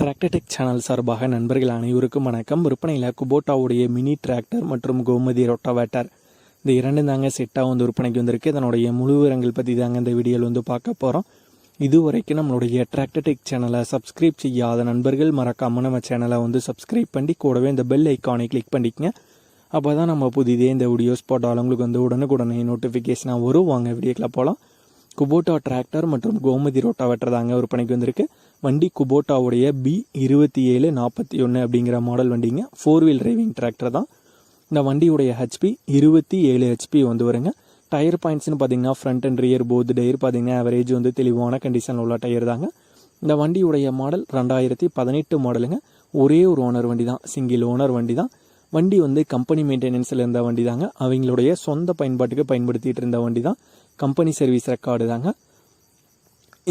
Tractor Tech channel சார்பாக நண்பர்கள் அனைவருக்கும் வணக்கம். விற்பனையில் குபோட்டாவுடைய மினி டிராக்டர் மற்றும் கோமதி ரொட்டாவேட்டர் இந்த இரண்டு தாங்க செட்டாக வந்து விற்பனைக்கு வந்திருக்கு. இதனுடைய முழு விவரங்கள் பற்றி தாங்க இந்த வீடியோவில் வந்து பார்க்க போகிறோம் இதுவரைக்கும் நம்மளுடைய டிராக்டர்டெக் சேனலை சப்ஸ்கிரைப் செய்யாத நண்பர்கள் மறக்காமல் நம்ம சேனலை வந்து சப்ஸ்கிரைப் பண்ணி கூடவே இந்த பெல் ஐக்கானை கிளிக் பண்ணிக்கங்க. அப்போ தான் நம்ம புதிதே இந்த வீடியோஸ் போட்டாலும் உங்களுக்கு வந்து உடனுக்குடனே நோட்டிஃபிகேஷனாக வரும். வாங்க வீடியோக்கில் போகலாம் குபோட்டா டிராக்டர் மற்றும் கோமதி ரோட்டா தாங்க விற்பனைக்கு வந்திருக்கு. வண்டி குபோட்டாவுடைய பி இருபத்தி ஏழு நாற்பத்தி ஒன்று அப்படிங்கிற மாடல் வண்டிங்க. ஃபோர் வீல் டிரைவிங் டிராக்டர் தான். இந்த வண்டியுடைய ஹெச்பி இருபத்தி ஏழு ஹெச்பி வந்து வருங்க. டயர் பாயிண்ட்ஸ்னு பார்த்தீங்கன்னா front and rear both tyre பார்த்தீங்கன்னா ஆவரேஜ் வந்து தெளிவான கண்டிஷனில் உள்ள டயர் தாங்க. இந்த வண்டியுடைய மாடல் ரெண்டாயிரத்தி பதினெட்டு மாடலுங்க ஒரே ஒரு ஓனர் வண்டி தான் சிங்கிள் ஓனர் வண்டி தான் வண்டி வந்து கம்பெனி மெயின்டெனன்ஸில் இருந்த வண்டி தாங்க அவங்களுடைய சொந்த பயன்பாட்டுக்கு பயன்படுத்திகிட்டு இருந்த வண்டி தான் கம்பெனி சர்வீஸ் ரெக்கார்டு தாங்க.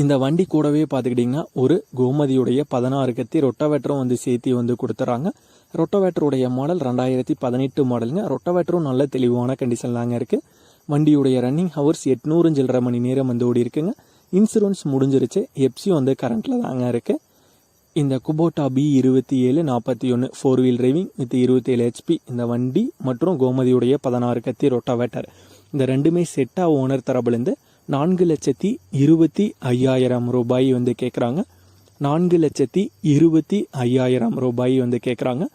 இந்த வண்டி கூடவே பார்த்துக்கிட்டிங்கன்னா ஒரு கோமதியுடைய பதினாறு கத்தி ரொட்டவேட்டரும் வந்து சேர்த்து வந்து கொடுத்துறாங்க. ரொட்டவேட்டருடைய மாடல் ரெண்டாயிரத்தி பதினெட்டு மாடலுங்க. ரொட்டவேட்டரும் நல்ல தெளிவான கண்டிஷன் தாங்க இருக்குது வண்டியுடைய ரன்னிங் ஹவர்ஸ் எட்நூறு சில்லரை மணி நேரம் வந்து ஓடி இருக்குங்க. இன்சூரன்ஸ் முடிஞ்சிருச்சு. எப்சி வந்து கரண்ட்டில் தாங்க இருக்குது இந்த குபோட்டா பி இருபத்தி ஏழு நாற்பத்தி ஒன்று ஃபோர் வீல் டிரைவிங் வித் இருபத்தி ஏழு ஹெச்பி இந்த வண்டி மற்றும் கோமதியுடைய பதினாறு கத்தி ரொட்டாவேட்டர். இந்த ரெண்டுமே செட்டாக ஓனர் தரப்புலேருந்து நான்கு லட்சத்தி இருபத்தி ஐயாயிரம் ரூபாய் வந்து கேட்குறாங்க நான்கு லட்சத்தி இருபத்தி ஐயாயிரம் ரூபாய் வந்து கேட்குறாங்க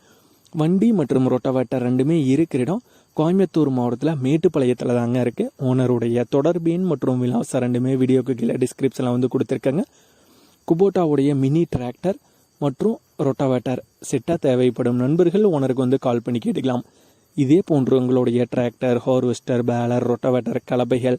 வண்டி மற்றும் ரொட்டவேட்டர் ரெண்டுமே இருக்கிற இடம் கோயம்புத்தூர் மாவட்டத்தில் மேட்டுப்பாளையத்தில் தாங்க இருக்குது ஓனருடைய தொடர்பின் மற்றும் விலாசம் ரெண்டுமே வீடியோக்கு கீழே டிஸ்கிரிப்ஷனில் வந்து கொடுத்துருக்காங்க. குபோட்டாவுடைய மினி டிராக்டர் மற்றும் ரொட்டவேட்டர் செட்டாக தேவைப்படும் நண்பர்கள் ஓனருக்கு வந்து கால் பண்ணி கேட்டுக்கலாம். இதே போன்று உங்களுடைய டிராக்டர் ஹார்வெஸ்டர் பேலர் ரொட்டவேட்டர் கலப்பைகள்